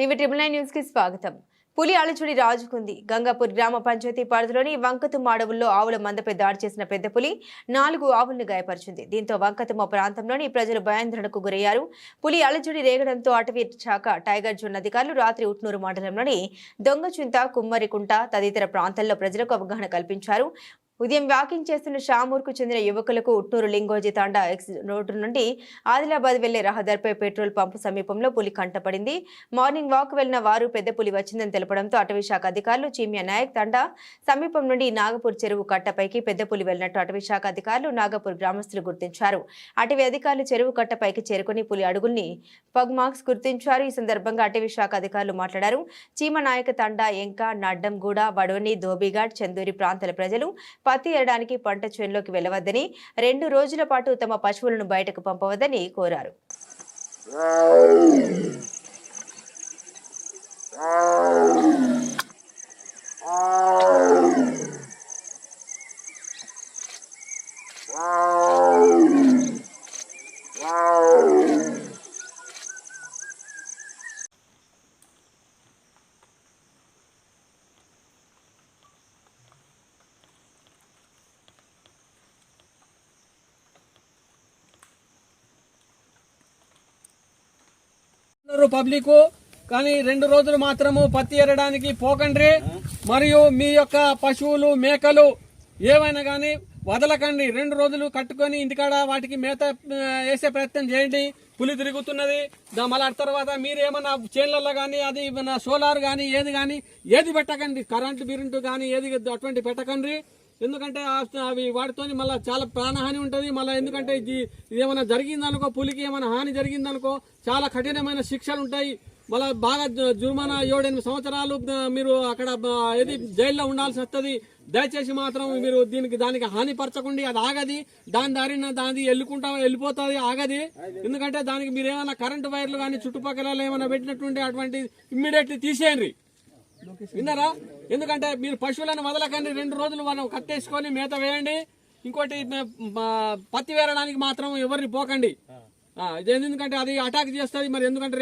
TV triple nine న్యూస్కి స్వాగతం. పులి అలచుడి రాజుకుంది. గంగాపూర్ గ్రామ పంచాయతీ పరిధిలోని వంకతుమ్మ అడవుల్లో ఆవుల మందపై దాడి చేసిన పెద్ద పులి నాలుగు ఆవులను గాయపరిచింది. దీంతో వంకతుమ్మ ప్రాంతంలోని ప్రజలు భయాందోళనకు గురయ్యారు. పులి అలచుడి రేగడంతో అటవీ శాఖ టైగర్ జోన్ అధికారులు రాత్రి ఉట్నూరు మండలంలోని దొంగచింత కుమ్మరికుంట తదితర ప్రాంతాల్లో ప్రజలకు అవగాహన కల్పించారు. ఉదయం వాకింగ్ చేస్తున్న షామూర్కు చెందిన యువకులకు ఉట్టూరు లింగోజీ తాండా ఎక్స్ రోడ్డు నుండి ఆదిలాబాద్ వెళ్ళే రహదారిపై పెట్రోల్ పంపు సమీపంలో పులి కంటపడింది. మార్నింగ్ వాక్ వెళ్ళిన వారు పెద్ద పులి వచ్చిందని తెలపడంతో అటవీ శాఖ అధికారులు చీమ్య నాయక్ తండా సమీపం నుండి నాగపూర్ చెరువు కట్టపైకి పెద్ద పులి వెళ్ళినట్టు అటవీ శాఖ అధికారులు నాగపూర్ గ్రామస్తులు గుర్తించారు. అటవీ అధికారులు చెరువు కట్టపైకి చేరుకుని పులి అడుగుల్ని పగ్ మార్క్స్ గుర్తించారు. ఈ సందర్భంగా అటవీ శాఖ అధికారులు మాట్లాడారు. చీమ నాయక తండా ఎంక నడ్డంగూడ వడవని ధోబిఘాట్ చందూరి ప్రాంతాల ప్రజలు పత్తి ఏరడానికి పంట చేనులోకి వెళ్ళవద్దని రెండు రోజుల పాటు తమ పశువులను బయటకు పంపవద్దని కోరారు. ఉన్నారు పబ్లిక్ కానీ రెండు రోజులు మాత్రము పత్తి ఎరడానికి పోకండ్రి. మరియు మీ యొక్క పశువులు మేకలు ఏవైనా కానీ వదలకండి. రెండు రోజులు కట్టుకొని ఇంటికాడ వాటికి మేత వేసే ప్రయత్నం చేయండి. పులి తిరుగుతున్నది. దా- మళ్ళీ తర్వాత మీరు ఏమన్నా చేన్లలో కానీ అది మన సోలార్ కానీ ఏది కానీ ఏది పెట్టకండి. కరెంటు బిరింటు కానీ ఏది అటువంటి పెట్టకండి ఎందుకంటే అవి వాటితోని మళ్ళీ చాలా ప్రాణహాని ఉంటుంది. మళ్ళీ ఎందుకంటే ఇది ఏమైనా జరిగిందనుకో పులికి ఏమైనా హాని జరిగిందనుకో చాలా కఠినమైన శిక్షలు ఉంటాయి. మళ్ళీ బాగా జుర్మానా ఏడెనిమిది సంవత్సరాలు మీరు అక్కడ ఏది జైల్లో ఉండాల్సి వస్తుంది. దయచేసి మాత్రం మీరు దీనికి దానికి హానిపరచకండి అది ఆగది. దాని దారిన దాని వెళ్ళుకుంటా వెళ్ళిపోతుంది ఆగది. ఎందుకంటే దానికి మీరు ఏమైనా కరెంటు వైర్లు కానీ చుట్టుపక్కల ఏమైనా పెట్టినట్టుంటే అటువంటి ఇమ్మీడియట్లీ తీసేయండి. విన్నారా? ఎందుకంటే మీరు పశువులను వదలకండి రెండు రోజులు మనం కట్టేసుకొని మేత వేయండి. ఇంకోటి పత్తి వేరడానికి మాత్రం ఎవరిని పోకండి. ఎందుకంటే అది అటాక్ చేస్తుంది మరి ఎందుకంటే రేపు